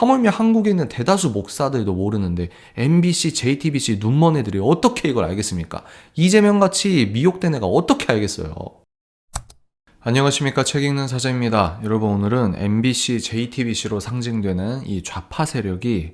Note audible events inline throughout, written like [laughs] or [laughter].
하물며 한국에 있는 대다수 목사들도 모르는데 MBC, JTBC 눈먼 애들이 어떻게 이걸 알겠습니까? 이재명 같이 미혹된 애가 어떻게 알겠어요? 안녕하십니까 책 읽는 사자입니다. 여러분 오늘은 MBC, JTBC로 상징되는 이 좌파 세력이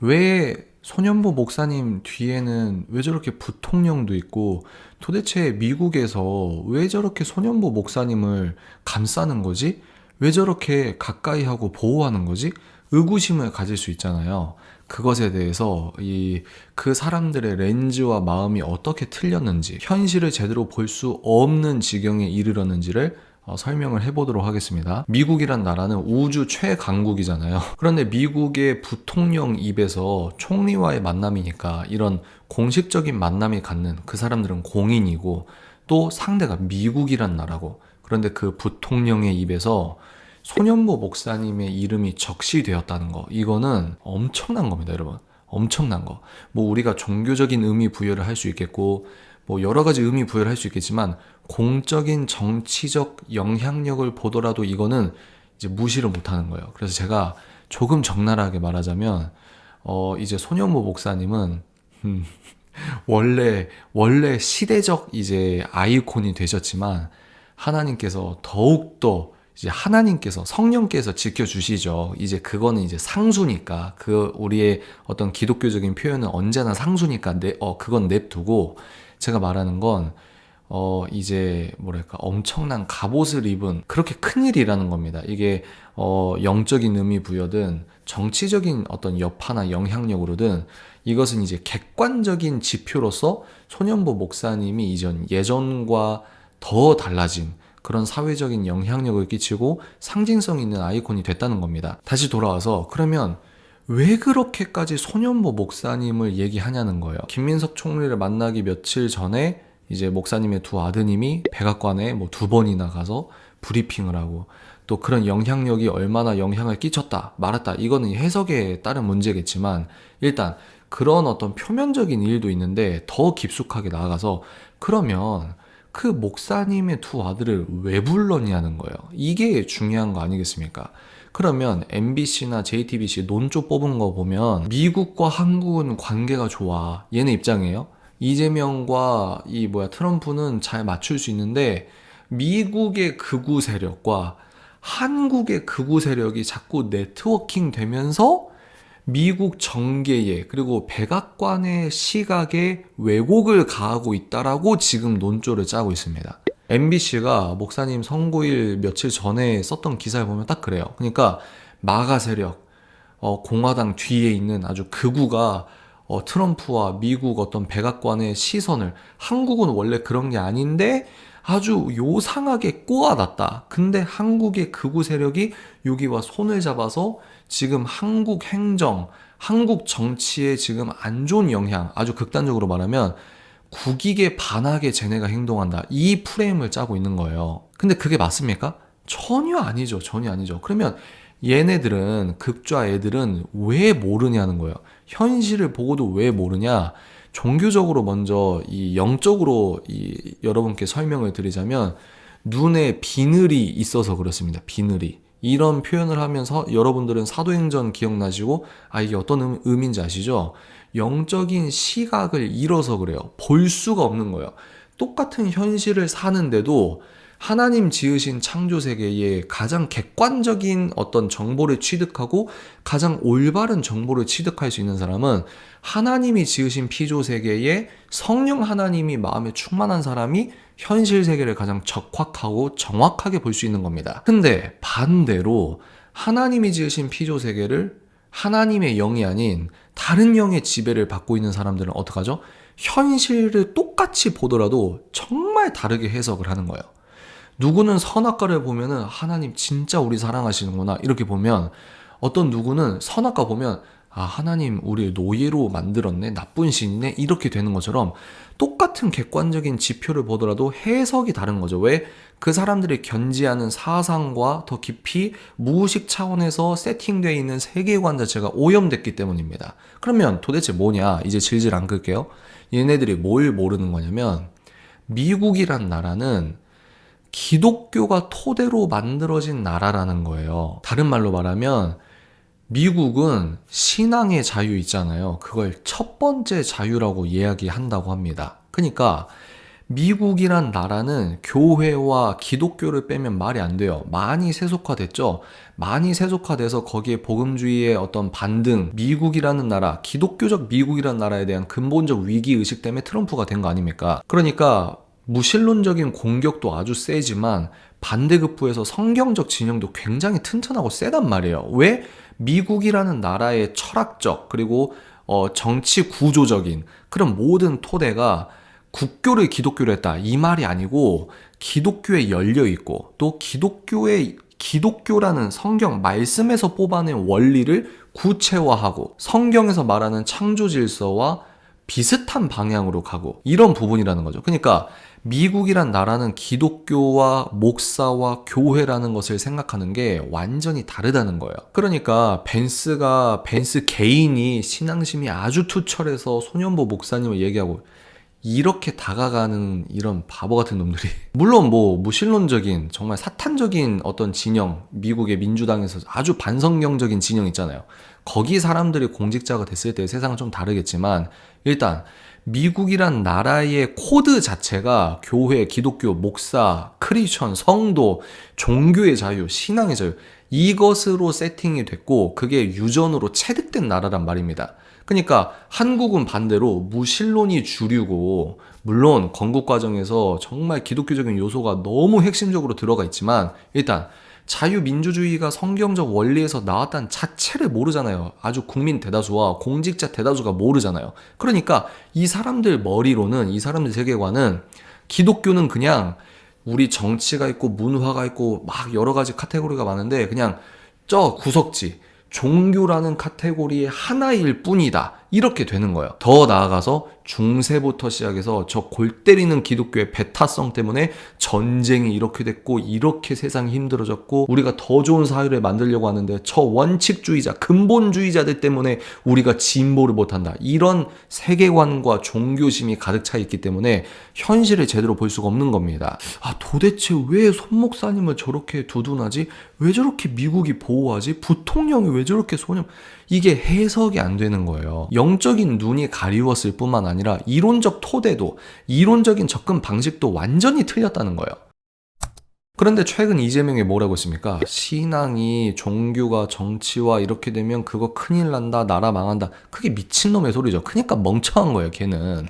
왜 소년보 목사님 뒤에는 왜 저렇게 부통령도 있고 도대체 미국에서 왜 저렇게 소년보 목사님을 감싸는 거지? 왜 저렇게 가까이 하고 보호하는 거지? 의구심을 가질 수 있잖아요. 그것에 대해서 이 그 사람들의 렌즈와 마음이 어떻게 틀렸는지, 현실을 제대로 볼 수 없는 지경에 이르렀는지를 어, 설명을 해보도록 하겠습니다. 미국이란 나라는 우주 최강국이잖아요. [laughs] 그런데 미국의 부통령 입에서 총리와의 만남이니까 이런 공식적인 만남이 갖는 그 사람들은 공인이고 또 상대가 미국이란 나라고 그런데 그 부통령의 입에서 소년보 목사님의 이름이 적시되었다는 거. 이거는 엄청난 겁니다 여러분. 엄청난 거. 뭐 우리가 종교적인 의미 부여를 할 수 있겠고 뭐 여러 가지 의미 부여를 할 수 있겠지만 공적인 정치적 영향력을 보더라도 이거는 이제 무시를 못 하는 거예요. 그래서 제가 조금 적나라하게 말하자면 어 이제 소년모 목사님은 음, [laughs] 원래 원래 시대적 이제 아이콘이 되셨지만 하나님께서 더욱더 이제 하나님께서 성령께서 지켜주시죠. 이제 그거는 이제 상수니까 그 우리의 어떤 기독교적인 표현은 언제나 상수니까 내, 어 그건 냅두고 제가 말하는 건 어, 이제, 뭐랄까, 엄청난 갑옷을 입은 그렇게 큰 일이라는 겁니다. 이게, 어, 영적인 의미 부여든 정치적인 어떤 여파나 영향력으로든 이것은 이제 객관적인 지표로서 소년보 목사님이 이전 예전과 더 달라진 그런 사회적인 영향력을 끼치고 상징성 있는 아이콘이 됐다는 겁니다. 다시 돌아와서 그러면 왜 그렇게까지 소년보 목사님을 얘기하냐는 거예요. 김민석 총리를 만나기 며칠 전에 이제 목사님의 두 아드님이 백악관에 뭐 두 번이나 가서 브리핑을 하고 또 그런 영향력이 얼마나 영향을 끼쳤다 말았다 이거는 해석에 따른 문제겠지만 일단 그런 어떤 표면적인 일도 있는데 더 깊숙하게 나아가서 그러면 그 목사님의 두 아들을 왜 불렀냐는 거예요. 이게 중요한 거 아니겠습니까? 그러면 MBC나 JTBC 논조 뽑은 거 보면 미국과 한국은 관계가 좋아. 얘네 입장이에요. 이재명과 이 뭐야 트럼프는 잘 맞출 수 있는데 미국의 극우 세력과 한국의 극우 세력이 자꾸 네트워킹 되면서 미국 정계에 그리고 백악관의 시각에 왜곡을 가하고 있다라고 지금 논조를 짜고 있습니다. MBC가 목사님 선고일 며칠 전에 썼던 기사를 보면 딱 그래요. 그러니까 마가 세력, 어, 공화당 뒤에 있는 아주 극우가 어, 트럼프와 미국 어떤 백악관의 시선을 한국은 원래 그런 게 아닌데 아주 요상하게 꼬아놨다. 근데 한국의 극우 세력이 여기와 손을 잡아서 지금 한국 행정, 한국 정치에 지금 안 좋은 영향, 아주 극단적으로 말하면 국익에 반하게 쟤네가 행동한다. 이 프레임을 짜고 있는 거예요. 근데 그게 맞습니까? 전혀 아니죠. 전혀 아니죠. 그러면 얘네들은 극좌 애들은 왜 모르냐는 거예요. 현실을 보고도 왜 모르냐? 종교적으로 먼저 이 영적으로 이 여러분께 설명을 드리자면 눈에 비늘이 있어서 그렇습니다. 비늘이. 이런 표현을 하면서 여러분들은 사도행전 기억나시고 아 이게 어떤 음, 의미인지 아시죠? 영적인 시각을 잃어서 그래요. 볼 수가 없는 거예요. 똑같은 현실을 사는데도 하나님 지으신 창조 세계에 가장 객관적인 어떤 정보를 취득하고 가장 올바른 정보를 취득할 수 있는 사람은 하나님이 지으신 피조 세계에 성령 하나님이 마음에 충만한 사람이 현실 세계를 가장 적확하고 정확하게 볼 수 있는 겁니다. 근데 반대로 하나님이 지으신 피조 세계를 하나님의 영이 아닌 다른 영의 지배를 받고 있는 사람들은 어떡하죠? 현실을 똑같이 보더라도 정말 다르게 해석을 하는 거예요. 누구는 선악과를 보면은 하나님 진짜 우리 사랑하시는구나 이렇게 보면 어떤 누구는 선악과 보면 아 하나님 우리 노예로 만들었네 나쁜 신이네 이렇게 되는 것처럼 똑같은 객관적인 지표를 보더라도 해석이 다른 거죠. 왜? 그 사람들이 견지하는 사상과 더 깊이 무의식 차원에서 세팅되어 있는 세계관 자체가 오염됐기 때문입니다. 그러면 도대체 뭐냐? 이제 질질 안 끌게요. 얘네들이 뭘 모르는 거냐면 미국이란 나라는 기독교가 토대로 만들어진 나라라는 거예요. 다른 말로 말하면 미국은 신앙의 자유 있잖아요. 그걸 첫 번째 자유라고 이야기한다고 합니다. 그러니까 미국이란 나라는 교회와 기독교를 빼면 말이 안 돼요. 많이 세속화됐죠? 많이 세속화돼서 거기에 복음주의의 어떤 반등, 미국이라는 나라, 기독교적 미국이라는 나라에 대한 근본적 위기의식 때문에 트럼프가 된 거 아닙니까? 그러니까 무신론적인 공격도 아주 세지만 반대급부에서 성경적 진영도 굉장히 튼튼하고 세단 말이에요. 왜? 미국이라는 나라의 철학적, 그리고 어, 정치 구조적인 그런 모든 토대가 국교를 기독교로 했다. 이 말이 아니고 기독교에 열려 있고 또 기독교의 기독교라는 성경 말씀에서 뽑아낸 원리를 구체화하고 성경에서 말하는 창조 질서와 비슷한 방향으로 가고 이런 부분이라는 거죠. 그러니까 미국이란 나라는 기독교와 목사와 교회라는 것을 생각하는 게 완전히 다르다는 거예요. 그러니까 벤스가 벤스 개인이 신앙심이 아주 투철해서 소년보 목사님을 얘기하고 이렇게 다가가는 이런 바보 같은 놈들이 [laughs] 물론 뭐 무신론적인 정말 사탄적인 어떤 진영 미국의 민주당에서 아주 반성경적인 진영 있잖아요 거기 사람들이 공직자가 됐을 때 세상은 좀 다르겠지만 일단 미국이란 나라의 코드 자체가 교회, 기독교, 목사, 크리스천, 성도, 종교의 자유, 신앙의 자유 이것으로 세팅이 됐고 그게 유전으로 체득된 나라란 말입니다. 그러니까 한국은 반대로 무신론이 주류고 물론 건국 과정에서 정말 기독교적인 요소가 너무 핵심적으로 들어가 있지만 일단 자유민주주의가 성경적 원리에서 나왔다는 자체를 모르잖아요. 아주 국민 대다수와 공직자 대다수가 모르잖아요. 그러니까 이 사람들 머리로는 이 사람들 세계관은 기독교는 그냥 우리 정치가 있고 문화가 있고 막 여러 가지 카테고리가 많은데 그냥 저 구석지 종교라는 카테고리의 하나일 뿐이다. 이렇게 되는 거예요. 더 나아가서 중세부터 시작해서 저 골 때리는 기독교의 배타성 때문에 전쟁이 이렇게 됐고 이렇게 세상이 힘들어졌고 우리가 더 좋은 사회를 만들려고 하는데 저 원칙주의자 근본주의자들 때문에 우리가 진보를 못한다. 이런 세계관과 종교심이 가득 차 있기 때문에 현실을 제대로 볼 수가 없는 겁니다. 아 도대체 왜 손목사님을 저렇게 두둔하지? 왜 저렇게 미국이 보호하지? 부통령이 왜 저렇게 소년 이게 해석이 안 되는 거예요. 영적인 눈이 가리웠을 뿐만 아니라 이론적 토대도 이론적인 접근 방식도 완전히 틀렸다는 거예요. 그런데 최근 이재명이 뭐라고 했습니까? 신앙이 종교가 정치와 이렇게 되면 그거 큰일 난다, 나라 망한다. 그게 미친놈의 소리죠. 그러니까 멍청한 거예요, 걔는.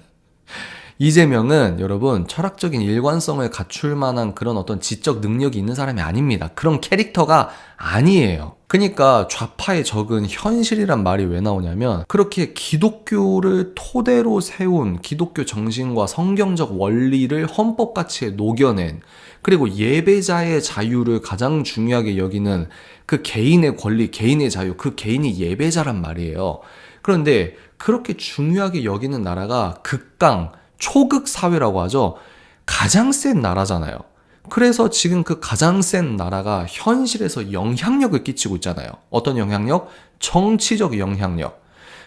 이재명은 여러분 철학적인 일관성을 갖출 만한 그런 어떤 지적 능력이 있는 사람이 아닙니다. 그런 캐릭터가 아니에요. 그러니까 좌파에 적은 현실이란 말이 왜 나오냐면 그렇게 기독교를 토대로 세운 기독교 정신과 성경적 원리를 헌법 가치에 녹여낸 그리고 예배자의 자유를 가장 중요하게 여기는 그 개인의 권리, 개인의 자유, 그 개인이 예배자란 말이에요. 그런데 그렇게 중요하게 여기는 나라가 극강, 초극 사회라고 하죠. 가장 센 나라잖아요. 그래서 지금 그 가장 센 나라가 현실에서 영향력을 끼치고 있잖아요. 어떤 영향력? 정치적 영향력.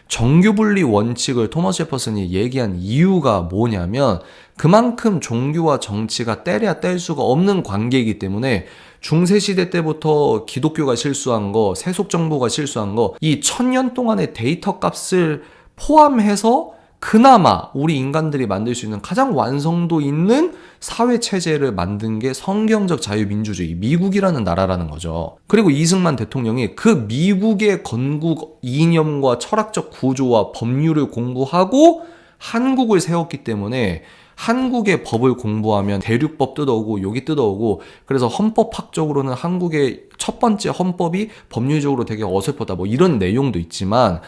정규분리 원칙을 토머스 제퍼슨이 얘기한 이유가 뭐냐면 그만큼 종교와 정치가 때려야 뗄 수가 없는 관계이기 때문에 중세시대 때부터 기독교가 실수한 거, 세속정보가 실수한 거, 이 천년 동안의 데이터 값을 포함해서 그나마 우리 인간들이 만들 수 있는 가장 완성도 있는 사회 체제를 만든 게 성경적 자유민주주의 미국이라는 나라라는 거죠. 그리고 이승만 대통령이 그 미국의 건국 이념과 철학적 구조와 법률을 공부하고 한국을 세웠기 때문에 한국의 법을 공부하면 대륙법 뜯어오고 여기 뜯어오고 그래서 헌법학적으로는 한국의 첫 번째 헌법이 법률적으로 되게 어설프다 뭐 이런 내용도 있지만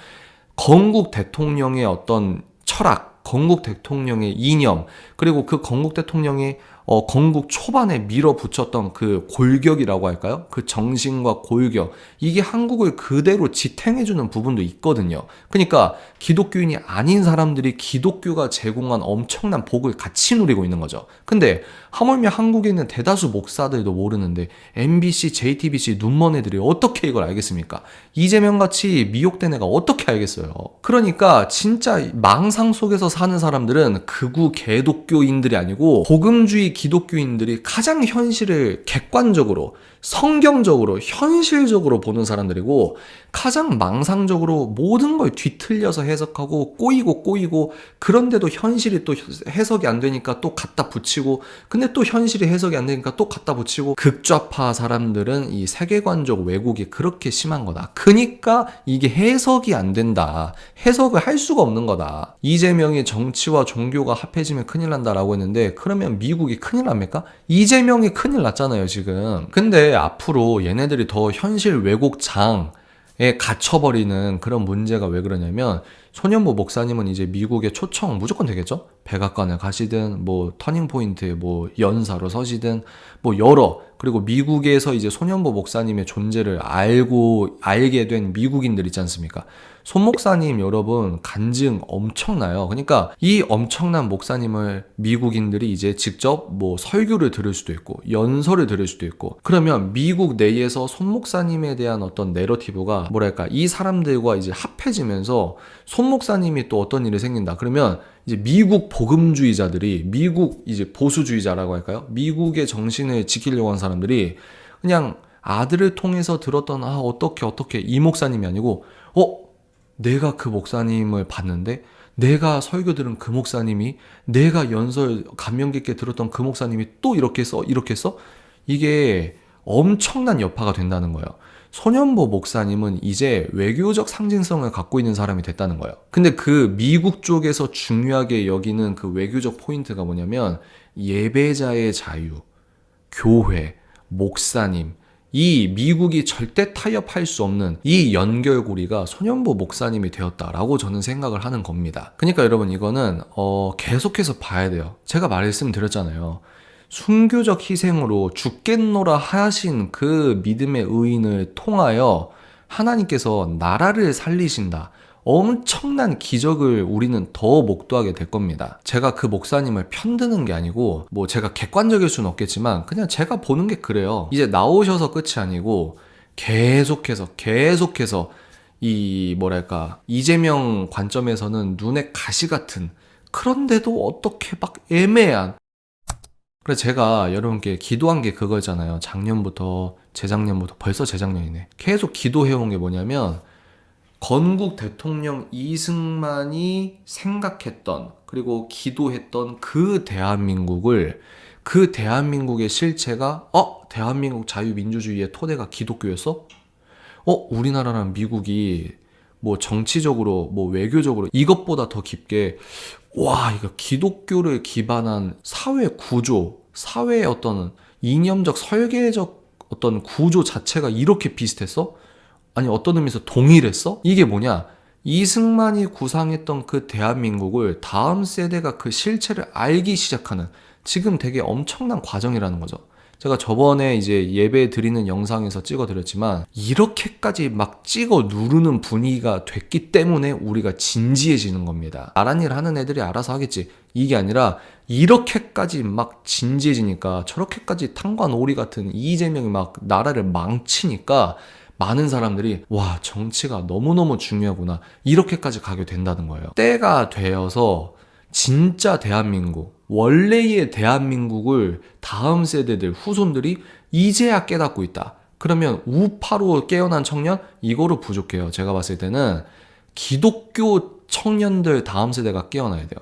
건국 대통령의 어떤 철학, 건국 대통령의 이념, 그리고 그 건국 대통령의 어, 건국 초반에 밀어붙였던 그 골격이라고 할까요? 그 정신과 골격. 이게 한국을 그대로 지탱해주는 부분도 있거든요. 그러니까 기독교인이 아닌 사람들이 기독교가 제공한 엄청난 복을 같이 누리고 있는 거죠. 근데 하물며 한국에 있는 대다수 목사들도 모르는데 MBC, JTBC 눈먼 애들이 어떻게 이걸 알겠습니까? 이재명 같이 미혹된 애가 어떻게 알겠어요? 그러니까 진짜 망상 속에서 사는 사람들은 극우 개독교인들이 아니고 복음주의 기독교인들이 가장 현실을 객관적으로, 성경적으로, 현실적으로 보는 사람들이고, 가장 망상적으로 모든 걸 뒤틀려서 해석하고, 꼬이고 꼬이고, 그런데도 현실이 또 해석이 안 되니까 또 갖다 붙이고, 근데 또 현실이 해석이 안 되니까 또 갖다 붙이고, 극좌파 사람들은 이 세계관적 왜곡이 그렇게 심한 거다. 그니까 이게 해석이 안 된다. 해석을 할 수가 없는 거다. 이재명이 정치와 종교가 합해지면 큰일 난다라고 했는데, 그러면 미국이 큰일 납니까? 이재명이 큰일 났잖아요, 지금. 근데 앞으로 얘네들이 더 현실 왜곡장, 에 갇혀버리는 그런 문제가 왜 그러냐면 소년보 목사님은 이제 미국에 초청 무조건 되겠죠? 백악관을 가시든 뭐 터닝 포인트 뭐 연사로 서시든 뭐 여러 그리고 미국에서 이제 소년보 목사님의 존재를 알고 알게 된 미국인들 있지 않습니까? 손 목사님 여러분 간증 엄청나요. 그러니까 이 엄청난 목사님을 미국인들이 이제 직접 뭐 설교를 들을 수도 있고 연설을 들을 수도 있고 그러면 미국 내에서 손 목사님에 대한 어떤 내러티브가 뭐랄까 이 사람들과 이제 합해지면서 손 목사님이 또 어떤 일이 생긴다. 그러면 이제 미국 복음주의자들이 미국 이제 보수주의자라고 할까요? 미국의 정신을 지키려고 하는 사람들이 그냥 아들을 통해서 들었던 아 어떻게 어떻게 이 목사님이 아니고 어 내가 그 목사님을 봤는데 내가 설교 들은 그 목사님이 내가 연설 감명 깊게 들었던 그 목사님이 또 이렇게 써 이렇게 써 이게 엄청난 여파가 된다는 거예요. 소년보 목사님은 이제 외교적 상징성을 갖고 있는 사람이 됐다는 거예요. 근데 그 미국 쪽에서 중요하게 여기는 그 외교적 포인트가 뭐냐면 예배자의 자유, 교회, 목사님, 이 미국이 절대 타협할 수 없는 이 연결고리가 소년보 목사님이 되었다라고 저는 생각을 하는 겁니다. 그러니까 여러분 이거는 어 계속해서 봐야 돼요. 제가 말씀드렸잖아요. 순교적 희생으로 죽겠노라 하신 그 믿음의 의인을 통하여 하나님께서 나라를 살리신다. 엄청난 기적을 우리는 더 목도하게 될 겁니다. 제가 그 목사님을 편드는 게 아니고, 뭐 제가 객관적일 수는 없겠지만, 그냥 제가 보는 게 그래요. 이제 나오셔서 끝이 아니고, 계속해서, 계속해서, 이, 뭐랄까, 이재명 관점에서는 눈에 가시 같은, 그런데도 어떻게 막 애매한, 그래서 제가 여러분께 기도한 게 그거잖아요. 작년부터, 재작년부터, 벌써 재작년이네. 계속 기도해온 게 뭐냐면, 건국 대통령 이승만이 생각했던 그리고 기도했던 그 대한민국을 그 대한민국의 실체가 어 대한민국 자유민주주의의 토대가 기독교였어? 어 우리나라랑 미국이 뭐 정치적으로 뭐 외교적으로 이것보다 더 깊게 와 이거 기독교를 기반한 사회 구조 사회의 어떤 이념적 설계적 어떤 구조 자체가 이렇게 비슷했어? 아니 어떤 의미에서 동일했어? 이게 뭐냐? 이승만이 구상했던 그 대한민국을 다음 세대가 그 실체를 알기 시작하는 지금 되게 엄청난 과정이라는 거죠. 제가 저번에 이제 예배 드리는 영상에서 찍어 드렸지만 이렇게까지 막 찍어 누르는 분위기가 됐기 때문에 우리가 진지해지는 겁니다. 나란 일 하는 애들이 알아서 하겠지. 이게 아니라 이렇게까지 막 진지해지니까 저렇게까지 탕관오리 같은 이재명이 막 나라를 망치니까 많은 사람들이 와 정치가 너무너무 중요하구나 이렇게까지 가게 된다는 거예요. 때가 되어서 진짜 대한민국 원래의 대한민국을 다음 세대들 후손들이 이제야 깨닫고 있다. 그러면 우파로 깨어난 청년 이거로 부족해요. 제가 봤을 때는 기독교 청년들 다음 세대가 깨어나야 돼요.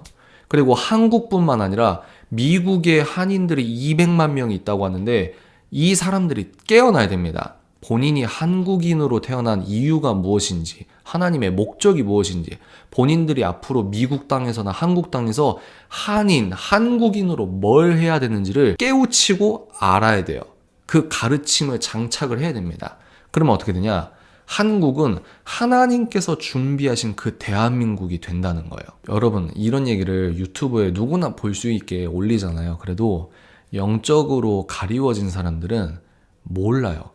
그리고 한국뿐만 아니라 미국의 한인들이 200만 명이 있다고 하는데 이 사람들이 깨어나야 됩니다. 본인이 한국인으로 태어난 이유가 무엇인지, 하나님의 목적이 무엇인지, 본인들이 앞으로 미국 땅에서나 한국 땅에서 한인, 한국인으로 뭘 해야 되는지를 깨우치고 알아야 돼요. 그 가르침을 장착을 해야 됩니다. 그러면 어떻게 되냐? 한국은 하나님께서 준비하신 그 대한민국이 된다는 거예요. 여러분, 이런 얘기를 유튜브에 누구나 볼 수 있게 올리잖아요. 그래도 영적으로 가리워진 사람들은 몰라요.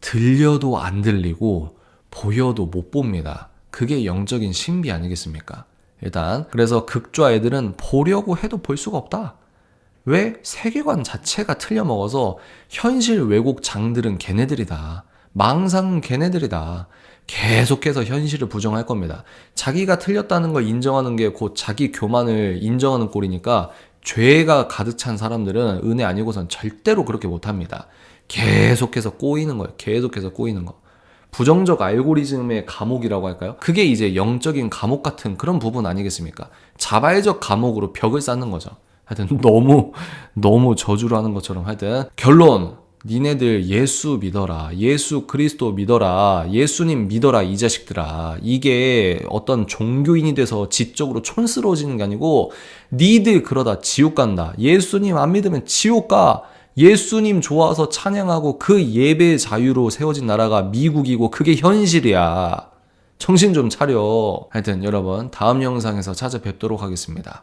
들려도 안 들리고 보여도 못 봅니다. 그게 영적인 신비 아니겠습니까? 일단 그래서 극좌 애들은 보려고 해도 볼 수가 없다. 왜? 세계관 자체가 틀려 먹어서 현실 왜곡 장들은 걔네들이다. 망상은 걔네들이다. 계속해서 현실을 부정할 겁니다. 자기가 틀렸다는 걸 인정하는 게 곧 자기 교만을 인정하는 꼴이니까 죄가 가득 찬 사람들은 은혜 아니고선 절대로 그렇게 못합니다. 계속해서 꼬이는 거예요. 계속해서 꼬이는 거. 부정적 알고리즘의 감옥이라고 할까요? 그게 이제 영적인 감옥 같은 그런 부분 아니겠습니까? 자발적 감옥으로 벽을 쌓는 거죠. 하여튼 [laughs] 너무 너무 저주를 하는 것처럼 하여튼 결론 니네들 예수 믿어라. 예수 그리스도 믿어라. 예수님 믿어라 이 자식들아. 이게 어떤 종교인이 돼서 지적으로 촌스러워지는 게 아니고 니들 그러다 지옥 간다. 예수님 안 믿으면 지옥 가. 예수님 좋아서 찬양하고 그 예배 자유로 세워진 나라가 미국이고 그게 현실이야. 정신 좀 차려. 하여튼 여러분 다음 영상에서 찾아뵙도록 하겠습니다.